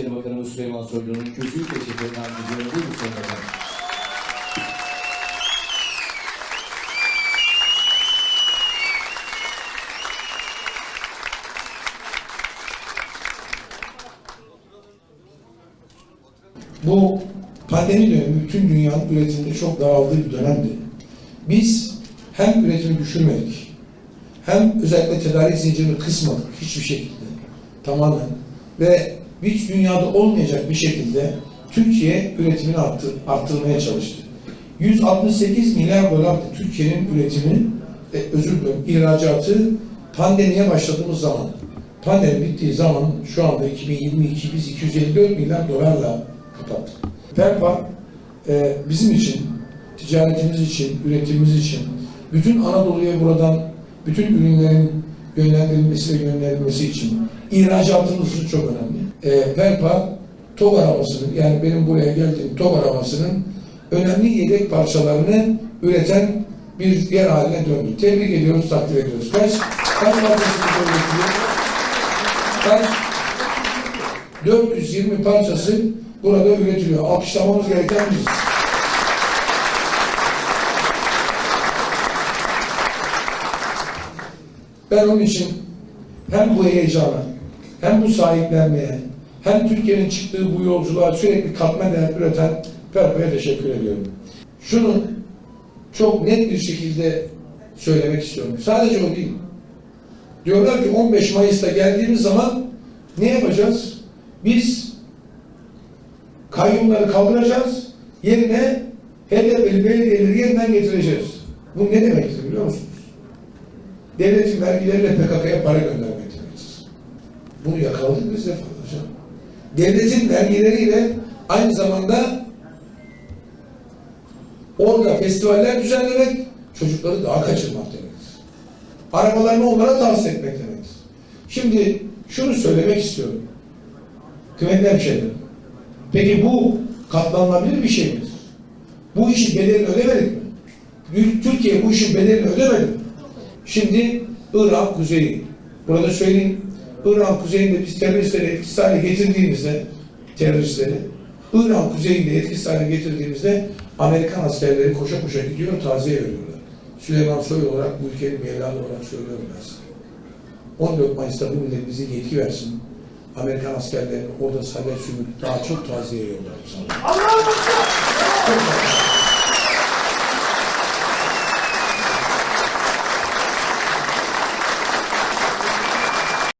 Dışişleri Bakanımız Süleyman Soylu'nun kürsüyü teşekkür eden ediyorum. Buyurun. Bu pandemi dönemi bütün dünyanın üretiminde çok daraldığı bir dönemdi. Biz hem üretimi düşürmedik, hem özellikle tedarik zincirini kısmadık hiçbir şekilde tamamen ve hiç dünyada olmayacak bir şekilde Türkiye üretimini arttır, arttırmaya çalıştı. 168 milyar dolar Türkiye'nin üretimi, e, özür dilerim, ihracatı pandemiye başladığımız zaman, pandemi bittiği zaman şu anda 2022 biz 254 milyar dolarla kapattık. Perpa e, bizim için, ticaretimiz için, üretimimiz için, bütün Anadolu'ya buradan bütün ürünlerin yönlendirilmesi ve gönderilmesi için ihracatımız çok önemli. E, Perpa TOG arabasının yani benim buraya geldiğim TOG arabasının önemli yedek parçalarını üreten bir yer haline döndü. Tebrik ediyoruz, takdir ediyoruz. Kaç, kaç parçasını üretiyor? Kaç? 420 parçası burada üretiliyor. Alkışlamamız gereken biz. Ben onun için hem bu heyecana, hem bu sahiplenmeye, hem Türkiye'nin çıktığı bu yolculuğa sürekli katma değer üreten Perpa'ya teşekkür ediyorum. Şunu çok net bir şekilde söylemek istiyorum. Sadece o değil. Diyorlar ki 15 Mayıs'ta geldiğimiz zaman ne yapacağız? Biz kayyumları kaldıracağız, yerine HDP'li belediyeleri yeniden getireceğiz. Bu ne demektir biliyor musunuz? Devletin vergileriyle PKK'ya para göndermek. Bunu yakaladık biz de hocam. Devletin vergileriyle aynı zamanda orada festivaller düzenlemek, çocukları daha kaçırmak demektir. Arabalarını onlara tavsiye etmek demektir. Şimdi şunu söylemek istiyorum. Kıymetli hemşehrilerim. Peki bu katlanılabilir bir şey midir? Bu işin bedelini ödemedik mi? Türkiye bu işin bedelini ödemedi mi? Şimdi Irak kuzeyi. Burada söyleyeyim. Irak kuzeyinde biz teröristleri etkisiz hale getirdiğimizde teröristleri Irak kuzeyinde etkisiz hale getirdiğimizde Amerikan askerleri koşa koşa gidiyor taziye veriyorlar. Süleyman Soylu olarak bu ülkenin evladı olarak söylüyorum ben size. 14 Mayıs'ta bu millet bize yetki versin. Amerikan askerlerini orada salet sürüp daha çok taziye yollarım sana. Allah'a